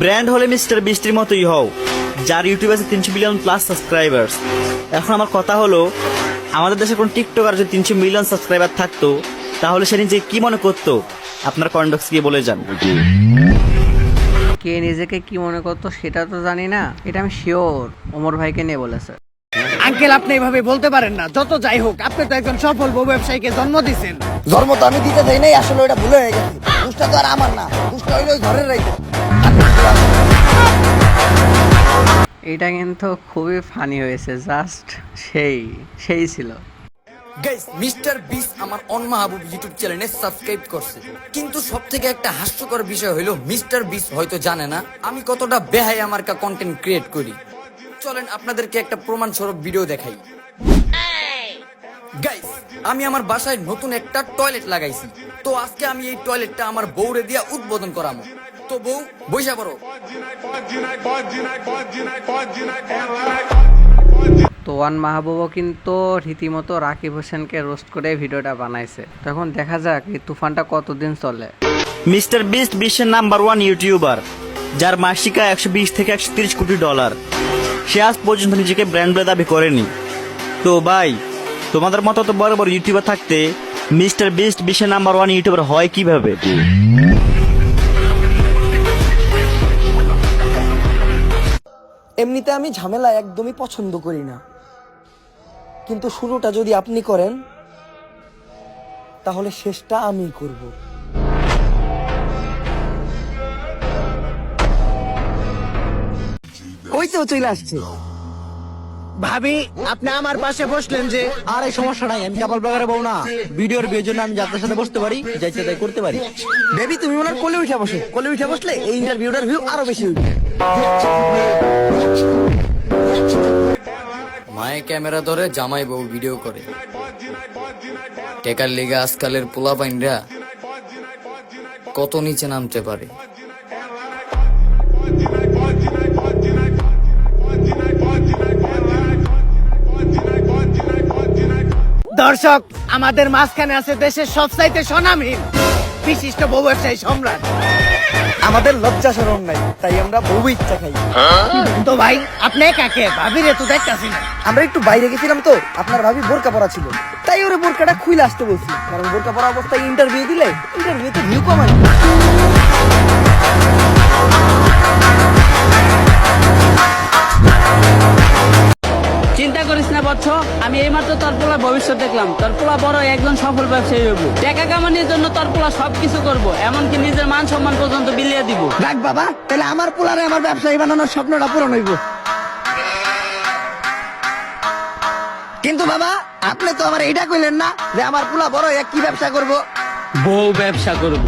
Brand হলে mister বৃষ্টির মতোই হও যার ইউটিউব আছে তিনশো মিলিয়ন প্লাস সাবস্ক্রাইবার্স এখন আমার কথা হলো আমাদের দেশে কোন টিকটকার যদি তিনশো মিলিয়ন সাবস্ক্রাইবার থাকতো তাহলে সে নিজে কি মনে করতো? আপনার কন্ডক্স গিয়ে বলে যান। কে নিজেকে কি মনে করতো সেটা তো জানি না এটা আমি শিওর ওমর ভাইকে নিয়ে বলেছে। আঙ্কেল আপনি এভাবে বলতে পারেন না যত যাই হোক আপনি তো একজন সফল বউ ব্যবসায়ীকে জন্ম দিচ্ছেন ধর্ম তো আমি দিতে চাই নাই আসলে ওটা ভুলে হয়ে গেছে। দুষ্টা তো আর আমার না দুষ্টা হইল ওই ঘরের রাইতে। এটা কিন্তু খুবই ফানি হয়েছে জাস্ট সেই সেই ছিল। গাইস মিস্টার বিস আমার অন মাহবুব ইউটিউব চ্যানেলে সাবস্ক্রাইব করছে। কিন্তু সব থেকে একটা হাস্যকর বিষয় হলো মিস্টার বিস হয়তো জানে না, আমি কতটা বেহাই আমার কা কন্টেন্ট ক্রিয়েট করি। চলেন আপনাদেরকে একটা প্রমাণ স্বরূপ ভিডিও দেখাই। গাইস আমি আমার বাসায় নতুন একটা টয়লেট লাগাইছি। তো আজকে আমি এই টয়লেটটা আমার বউরে দিয়া উদ্বোধন করামো। তো বউ বৈশা পড়ো। তো ওয়ান মাহবুবও কিন্তু রীতিমতো রাকিব হোসেনকে রোস্ট করে ভিডিওটা বানাইছে। তখন দেখা যাক এই তুফানটা কতদিন চলে। মিস্টার বিস্ট বিশ্বের নাম্বার ওয়ান ইউটিউবার যার মাসিক আয় একশো বিশ থেকে একশো তিরিশ কোটি ডলার। সে আজ পর্যন্ত নিজেকে ব্র্যান্ড বলে দাবি করেনি। তো ভাই তোমাদের মতো তো বড় বড় ইউটিউবার থাকতে মিস্টার বিস্ট বিশ্বের নাম্বার ওয়ান ইউটিউবার হয় কীভাবে? এমনিতে আমি ঝামেলা একদমই পছন্দ করি না। কিন্তু শুরুটা যদি আপনি করেন, তাহলে শেষটা আমি করব। ওই তো চলে আসছে। ভাবি, আপনি আমার পাশে বসলেন যে, আর এই সমস্যা নাই, আমি কাপাল ব্লগারে বউ না। ভিডিওর বিয়ের জন্য আমি যাদের সাথে বসতে পারি যাইতে তাই করতে পারি। বেবি, তুমি ওনার কোলে উঠে বসো। কোলে উঠে বসলে এই ইন্টারভিউটার ভিউ আরও বেশি উঠবে মায়ে ক্যামেরা ধরে জামাই বউ ভিডিও করে। টেকার লিগে আজকালের পোলা পাইনরা কত নিচে নামতে পারে। দর্শক, আমাদের মাঝখানে আছে দেশের সবচাইতে স্বনামহীন, বিশিষ্ট বউ ব্যবসায়ী সম্রাট। আমাদের লজ্জা সরম নাই তাই আমরা বহু ইচ্ছা খাই। তো ভাই আপনি কাকে? ভাবি রে তো দেখতাছি না। আমরা একটু বাইরে গেছিলাম তো আপনার ভাবি বোরকা পরা ছিল। তাই ওরে বোরকাটা খুইলে আসতে বলছি কারণ বোরকা পরা অবস্থায় ইন্টারভিউ দিলে ইন্টারভিউতে ভিউ কমায় করিস আমি এইমাত্র তোর পোলা ভবিষ্যৎ দেখলাম। তোর পোলা বড় একজন সফল ব্যবসায়ী হইব। টাকা কামানোর জন্য তোর পোলা সবকিছু করব। এমনকি নিজের মান সম্মান পর্যন্ত বিলিয়ে দিব। রাখ বাবা তাহলে আমার পোলারে আমার ব্যবসায়ী বানানোর স্বপ্নটা পূরণ হইব। কিন্তু বাবা আপনি তো আমার এইটা কইলেন না যে আমার পোলা বড় এক কি ব্যবসা করব? বউ ব্যবসা করব।